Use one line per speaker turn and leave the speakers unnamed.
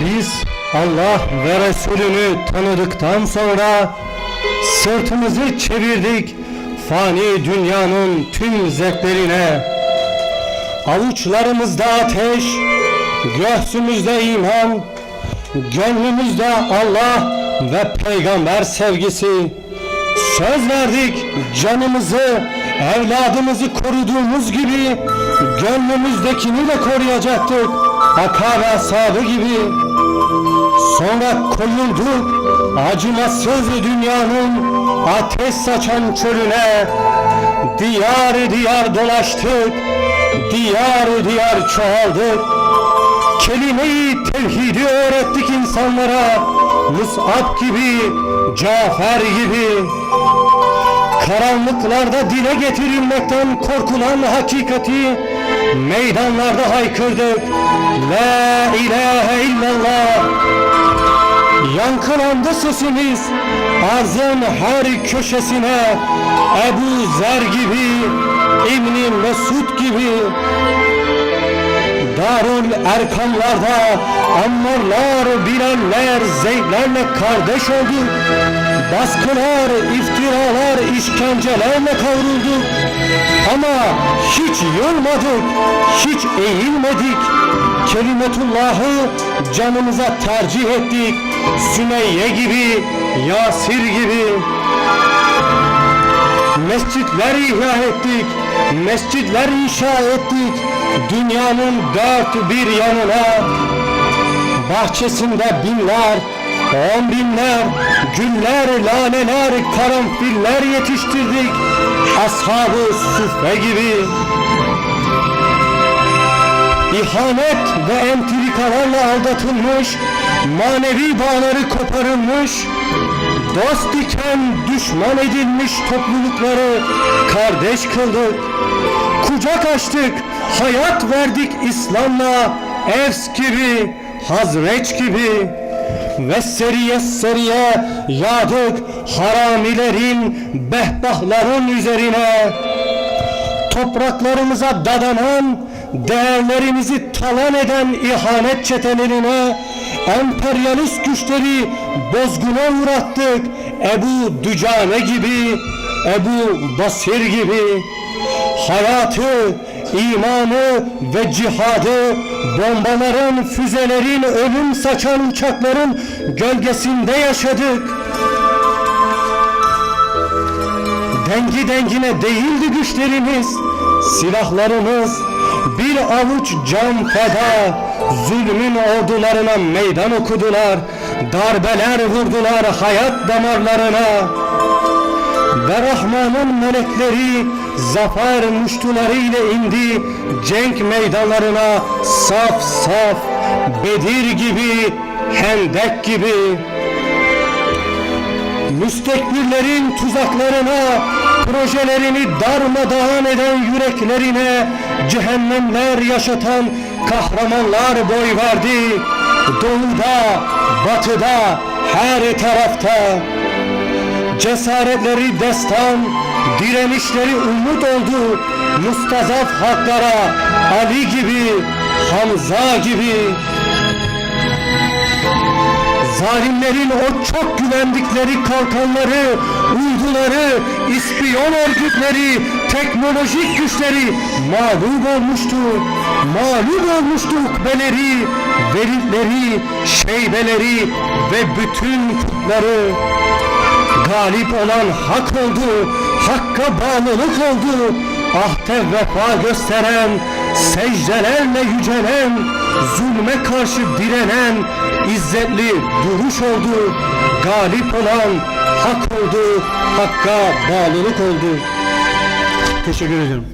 Biz Allah ve Resulünü tanıdıktan sonra sırtımızı çevirdik fani dünyanın tüm zevklerine. Avuçlarımızda ateş, göğsümüzde iman, gönlümüzde Allah ve peygamber sevgisi. Söz verdik canımızı, evladımızı koruduğumuz gibi gönlümüzdekini de koruyacaktık. Aka ve ashabı gibi. Sonra koyulduk acımasız dünyanın ateş saçan çölüne. Diyar diyar dolaştık, diyar diyar çoğaldık. Kelime-i tevhidi öğrettik insanlara Mus'ab gibi, Cafer gibi Karanlıklarda dile getirilmekten korkulan hakikati Meydanlarda haykırdık. La ilahe illallah. Yankılandı sesimiz arzın her köşesine. Ebu Zer gibi, İbni Mesud gibi. Darul Erkamlarda Ammarlar, Bilaller, Zeydlerle kardeş olduk Baskılar, iftiralar, işkencelerle kavrulduk Ama hiç yılmadık, hiç eğilmedik. Kelimetullah'ı canımıza tercih ettik. Sümeyye gibi, Yasir gibi. Mescitler ihya ettik, mescitler inşa ettik. Dünyanın dört bir yanına. Bahçesinde binler, on binler Güller, laneler, karanfiller yetiştirdik Ashab-ı gibi İhanet ve entrikalarla aldatılmış Manevi bağları koparılmış Dost iken düşman edilmiş toplulukları kardeş kıldık. Kucak açtık, hayat verdik İslam'la Evs gibi, Hazreç gibi. Ve seriye seriye yağdık haramilerin, behbahların üzerine. Topraklarımıza dadanan, değerlerimizi talan eden ihanet çetelerine, emperyalist güçleri bozguna uğrattık. Ebu Dücane gibi, Ebu Basir gibi. Hayatı, imanı ve cihadı bombaların, füzelerin, ölüm saçan uçakların gölgesinde yaşadık. Dengi dengine değildi güçlerimiz, silahlarımız bir avuç can feda, zulmün ordularına meydan okudular, darbeler vurdular hayat damarlarına. Ve Rahman'ın melekleri zafer muştuları ile indi cenk meydanlarına saf saf Bedir gibi, Hendek gibi. Müstekbirlerin tuzaklarına, projelerini darmadağın eden yüreklerine cehennemler yaşatan kahramanlar boy verdi. Doğuda, batıda, her tarafta. Cesaretleri destan, direnişleri umut oldu. Mustazaf halklara Ali gibi, Hamza gibi. Zalimlerin o çok güvendikleri kalkanları, uyduları, ispiyon örgütleri, teknolojik güçleri mağlup olmuştu. Mağlup olmuştu ukbeleri, velitleri, şeybeleri ve bütün kutları. Galip olan hak oldu, hakka bağlılık oldu. Ahde vefa gösteren, secdelerle yücelen, zulme karşı direnen, izzetli duruş oldu. Galip olan hak oldu, hakka bağlılık oldu. Teşekkür ederim.